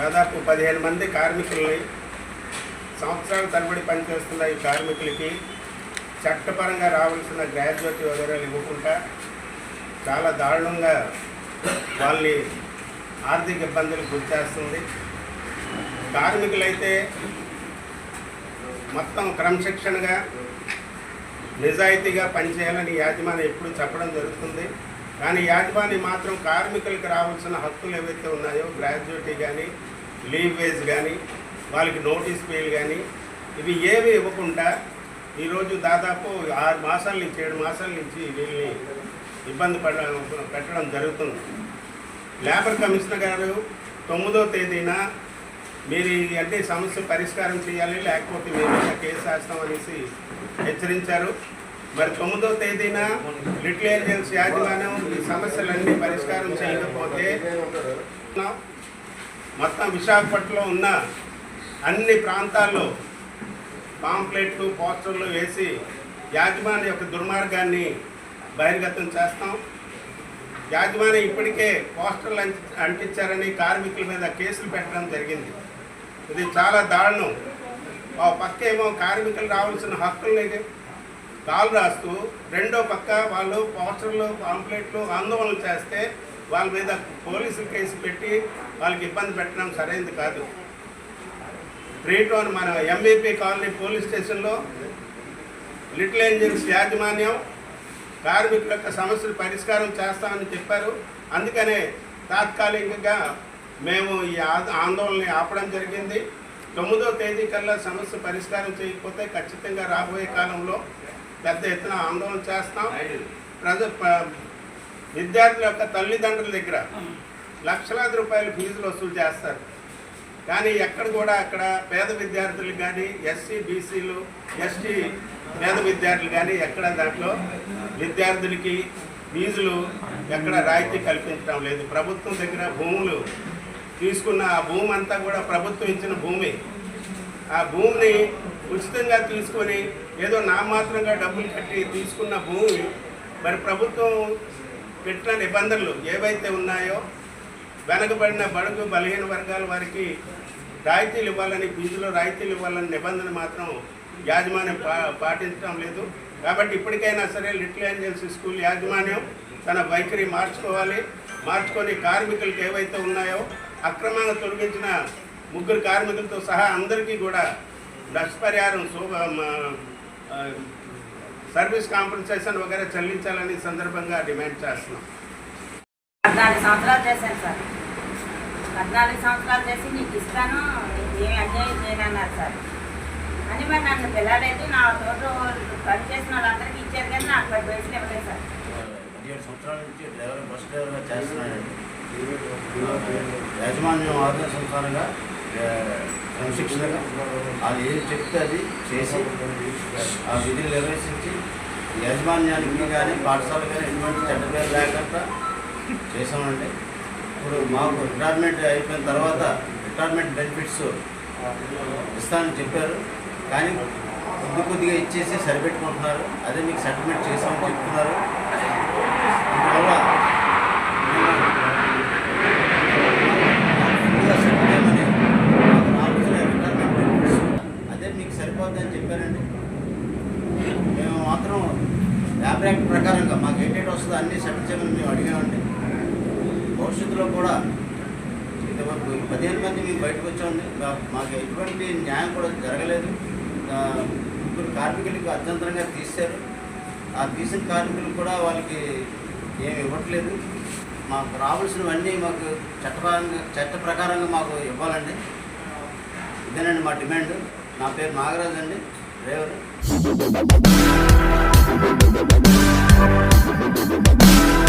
దాదాపు పదిహేను మంది కార్మికుల్ని సంవత్సరాల తరబడి పనిచేస్తున్న ఈ కార్మికులకి చట్టపరంగా రావాల్సిన గ్రాడ్యుయేట్ వివరాలు ఇవ్వకుండా చాలా దారుణంగా వాళ్ళని ఆర్థిక ఇబ్బందులకు గురిచేస్తుంది కార్మికులైతే మొత్తం క్రమశిక్షణగా నిజాయితీగా పనిచేయాలని యాజమాన్యం ఎప్పుడు చెప్పడం జరుగుతుంది. కానీ యాజమాన్యం మాత్రం కార్మికులకు రావాల్సిన హక్కులు ఏవైతే ఉన్నాయో గ్రాడ్యుయేటీ కానీ లీవ్ వేజ్ కానీ వాళ్ళకి నోటీస్ పేలు కానీ ఇవి ఏవి ఇవ్వకుండా ఈరోజు దాదాపు ఆరు మాసాల నుంచి ఏడు మాసాల నుంచి వీళ్ళని ఇబ్బంది పడ పెట్టడం జరుగుతుంది. లేబర్ కమిషనర్ గారు తొమ్మిదో తేదీన మీరు అంటే సమస్య పరిష్కారం చేయాలి లేకపోతే మేము కేసు వేస్తాం అనేసి హెచ్చరించారు. మరి తొమ్మిదో తేదీన లిటిల్ ఏజెన్స్ యాజమాన్యం ఈ సమస్యలన్నీ పరిష్కారం చేయకపోతే మొత్తం విశాఖపట్నంలో ఉన్న అన్ని ప్రాంతాల్లో పాంప్లెట్లు పోస్టర్లు వేసి యాజమాన్య యొక్క దుర్మార్గాన్ని బహిర్గతం చేస్తాం. యాజమాన్యం ఇప్పటికే పోస్టర్లు అంటించారని కార్మికుల మీద కేసులు పెట్టడం జరిగింది. ఇది చాలా దారుణం. ఆ పక్క ఏమో కార్మికులు రావాల్సిన హక్కుల్ని కాలు రాస్తూ రెండో పక్క వాళ్ళు పోస్టర్లు పాంప్లెట్లు ఆందోళన చేస్తే వాళ్ళ మీద పోలీసులు కేసు పెట్టి వాళ్ళకి ఇబ్బంది పెట్టడం సరైనది కాదు. త్రీటోన్ మన ఎంబీపీ కాలనీ పోలీస్ స్టేషన్లో లిటిల్ ఏంజల్స్ యాజమాన్యం కార్మికుల యొక్క సమస్యలు పరిష్కారం చేస్తామని చెప్పారు. అందుకనే తాత్కాలికంగా మేము ఈ ఆ- ఆందోళనని ఆపడం జరిగింది. తొమ్మిదో తేదీ కల్లా సమస్య పరిష్కారం చేయకపోతే ఖచ్చితంగా రాబోయే కాలంలో పెద్ద ఎత్తున ఆందోళన చేస్తాం. ప్రజ విద్యార్థుల యొక్క తల్లిదండ్రుల దగ్గర లక్షలాది రూపాయలు ఫీజులు వసూలు చేస్తారు. కానీ ఎక్కడ కూడా అక్కడ పేద విద్యార్థులు కానీ ఎస్సీ బీసీలు ఎస్టీ పేద విద్యార్థులు కానీ ఎక్కడ దాంట్లో విద్యార్థులకి ఫీజులు ఎక్కడ రాయితీ కల్పించడం లేదు. ప్రభుత్వం దగ్గర భూములు తీసుకున్న ఆ భూమి అంతా కూడా ప్రభుత్వం ఇచ్చిన భూమి. ఆ భూమిని ఉచితంగా తీసుకొని ఏదో నామాత్రంగా డబ్బులు కట్టి తీసుకున్న భూమి మరి ప్రభుత్వం పెట్టిన నిబంధనలు ఏవైతే ఉన్నాయో వెనకబడిన బడుగు బలహీన వర్గాల వారికి రాయితీలు ఇవ్వాలని ఫీజులో రాయితీలు ఇవ్వాలని నిబంధన మాత్రం యాజమాన్యం పా పాటించడం లేదు. కాబట్టి ఇప్పటికైనా సరే లిటిల్ ఏంజల్స్ స్కూల్ యాజమాన్యం తన వైఖరి మార్చుకోవాలి. మార్చుకొని కార్మికులకు ఏవైతే ఉన్నాయో అక్రమంగా తొలగించిన ముగ్గురు కార్మికులతో సహా అందరికీ కూడా నష్టపరిహారం శోభ సర్వీస్ కాంపెన్సేషన్ వగేరా చెల్లించాలని సందర్భంగా డిమాండ్ చేస్తున్నాం. పద్నాలుగు సంవత్సరాలు చేశాను సార్. పద్నాలుగు సంవత్సరాలు చేసి నీకు ఇస్తాను ఏమి అన్యాయం చేయనన్నారు సార్. అని మరి నన్ను పిల్లలైతే నా తోట పని చేసిన వాళ్ళందరికీ ఇచ్చారు కానీ నాకు పది పైసలు ఇవ్వలేదు సార్. పదిహేడు సంవత్సరాల నుంచి డ్రైవర్ బస్ డ్రైవర్గా చేస్తున్నానండి యాజమాన్యం ఆదేశానుసారంగా ఆ, క్రమశిక్షణగా అది ఏది చెప్తే అది చేసి ఆ విధులు నిర్వహించి యాజమాన్యానికి కానీ పాఠశాల కానీ ఎటువంటి చెడ్డ పేరు లేకుండా చేసామండి ఇప్పుడు మాకు రిటైర్మెంట్ అయిపోయిన తర్వాత రిటైర్మెంట్ బెనిఫిట్స్ ఇస్తానని చెప్పారు. కానీ కొద్ది కొద్దిగా ఇచ్చేసి సరిపెట్టుకుంటున్నారు. అదే మీకు సెటిల్మెంట్ చేసామని చెప్తున్నారు. అందువల్ల మేము ఫుల్గా సెటిల్ అయ్యామని మాకు రావాల్సిన రిటైర్మెంట్ బెనిఫిట్స్ అదే మీకు సరిపోద్దని చెప్పారండి మేము మాత్రం ల్యాబ్ యాక్ట్ ప్రకారంగా మాకు ఏంటంటే వస్తుందో అన్నీ సెటిల్ చేయమని మేము అడిగామండి. భవిష్యత్తులో కూడా ఇంతవరకు పదిహేను మంది మేము బయటకు వచ్చామండి. మాకు ఎటువంటి న్యాయం కూడా జరగలేదు. ముగ్గురు కార్మికులకు అత్యంతరంగా తీశారు. ఆ తీసిన కార్మికులు కూడా వాళ్ళకి ఏమి ఇవ్వట్లేదు. మాకు రావాల్సినవన్నీ మాకు చట్టపరంగా చట్ట ప్రకారంగా మాకు ఇవ్వాలండి. ఇదేనండి మా డిమాండ్. నా పేరు నాగరాజ్ అండి. డ్రైవర్. We'll be right.